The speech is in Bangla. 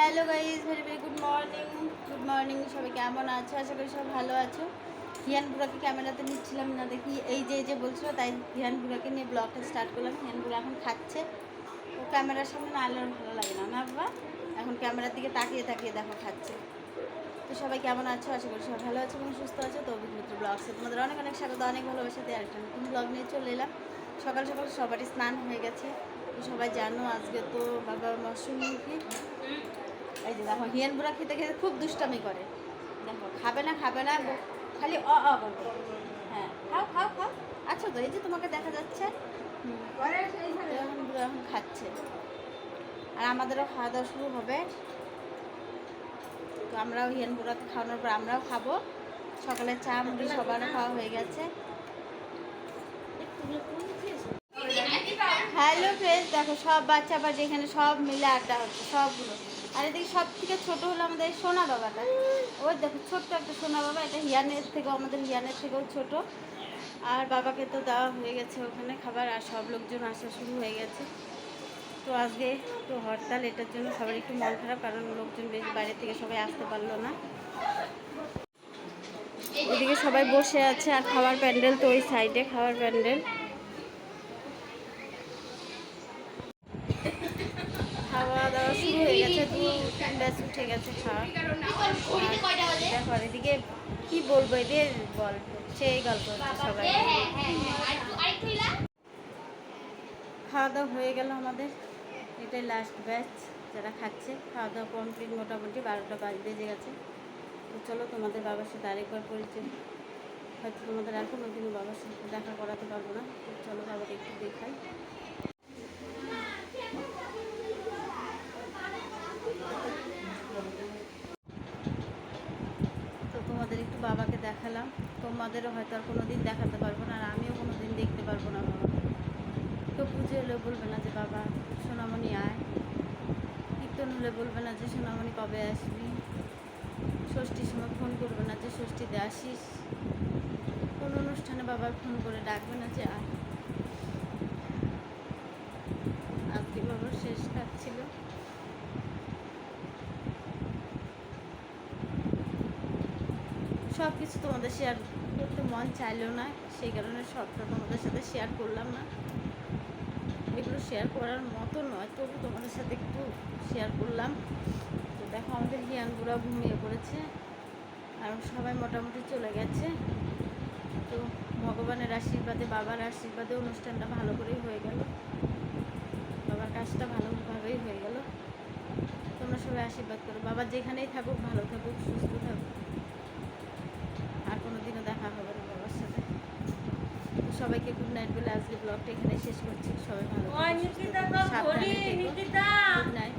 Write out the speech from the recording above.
Hello guys very very good morning good morning সবাই কেমন আছো? আশা করি সব ভালো আছো। হিয়ান বুড়াকে ক্যামেরাতে নিচ্ছিলাম না দেখি। এই যে এই যে বলছিল, তাই হিয়ান বুড়াকে নিয়ে ব্লগটা স্টার্ট করলাম। হিয়ান বুড়া এখন খাচ্ছে। ও ক্যামেরার সামনে না আলে ওর ভালো লাগে না না বাবা? এখন ক্যামেরার দিকে তাকিয়ে তাকিয়ে দেখো, খাচ্ছে। তো সবাই কেমন আছো? আশা করি সবাই ভালো আছো এবং সুস্থ আছো। তো অভিজ্ঞতা ব্লগসে তোমাদের অনেক অনেক স্বাগত, অনেক ভালোবাসা। দিয়ে আরেকটা নতুন ব্লগ নিয়ে চলে এলাম। সকাল সকাল সবারই স্নান হয়ে গেছে। তো সবাই জানো, আজকে তো বাবা মৌসুমী এই যে দেখো হিয়ান বুড়া খেতে খেতে খুব দুষ্টামি করে। দেখো, খাবে না খাবে না খালি অ অ হ্যাঁ খাও খাও খাও। আচ্ছা তো, এই যে তোমাকে দেখা যাচ্ছে এখন খাচ্ছে। আর আমাদেরও খাওয়া দাওয়া শুরু হবে। তো আমরাও হিয়ান বুড়াকে খাওয়ানোর পর আমরাও খাব। সকালে চা, মুড়ি সবার খাওয়া হয়ে গেছে। হ্যালো ফ্রেন্ডস, দেখো সব বাচ্চা বাচ্চা এখানে সব মিলে আড্ডা হচ্ছে, সবগুলো। আর এদিকে সব থেকে ছোট হলো আমাদের সোনা বাবাটা। ওই দেখো, ছোট্ট একটা সোনা বাবা, এটা হিয়ানের থেকেও, আমাদের হিয়ানের থেকেও ছোট। আর বাবাকে তো দেওয়া হয়ে গেছে ওখানে খাবার, আর সব লোকজন আসা শুরু হয়ে গেছে। তো আজকে একটু হরতাল, এটার জন্য সবার একটু মন খারাপ, কারণ লোকজন বেশ বাইরে থেকে সবাই আসতে পারল না। ওদিকে সবাই বসে আছে, আর খাবার প্যান্ডেল তো ওই সাইডে খাবার প্যান্ডেল খাওয়া দাওয়া শুরু হয়ে গেছে দু ব্যাস উঠে গেছে খাওয়া দেখো, এদিকে কি বলব, এদের গল্প সেই গল্প সবাই। খাওয়া দাওয়া হয়ে গেল আমাদের। এটাই লাস্ট ব্যাচ যারা খাচ্ছে। খাওয়া দাওয়া কমপ্লিট মোটামুটি বারোটা বাজ, বেজে গেছে। তো চলো, তোমাদের বাবার সাথে আরেকবার পরিচয়। হয়তো তোমাদের আর কোনো দিনও বাবার সাথে দেখা করাতে পারব না। চলো, বাবাকে একটু দেখাই তো তোমাদের একটু বাবাকে দেখালাম। তোমাদেরও হয়তো আর কোনো দিন দেখাতে পারব না, আর আমিও কোনো দিন দেখতে পারব না বাবাকে কেউ পুজো হলেও বলবে না যে, বাবা, সোনামণি আয়। কীর্তন হলে বলবে না যে, সোনামণি কবে আসবি? ষষ্ঠীর সময় ফোন করবে না যে, ষষ্ঠীতে আসিস? কোন অনুষ্ঠানে বাবার ফোন করে ডাকবে না যে, আয়। আজকে বাবার শেষ কাজ ছিল। সব কিছু তোমাদের শেয়ার করতে মন চাইলেও না, সেই কারণে সবটা তোমাদের সাথে শেয়ার করলাম না। এগুলো শেয়ার করার মতো নয়, তবু তোমাদের সাথে একটু শেয়ার করলাম। তো দেখো আমাদের হিয়ান বুড়া ঘুমিয়ে পড়েছে, আর সবাই মোটামুটি চলে গেছে। তো ভগবানের আশীর্বাদে, বাবার আশীর্বাদে অনুষ্ঠানটা ভালো করেই হয়ে গেল। বাবার কাজটা ভালোভাবেই হয়ে গেল। তোমরা সবাই আশীর্বাদ করো। বাবা যেখানেই থাকুক, ভালো থাকুক, সুস্থ থাকুক। সবাইকে গুড নাইট বলে আজকে ব্লগটা এখানে শেষ করছি। সবাই ভালো গুড নাইট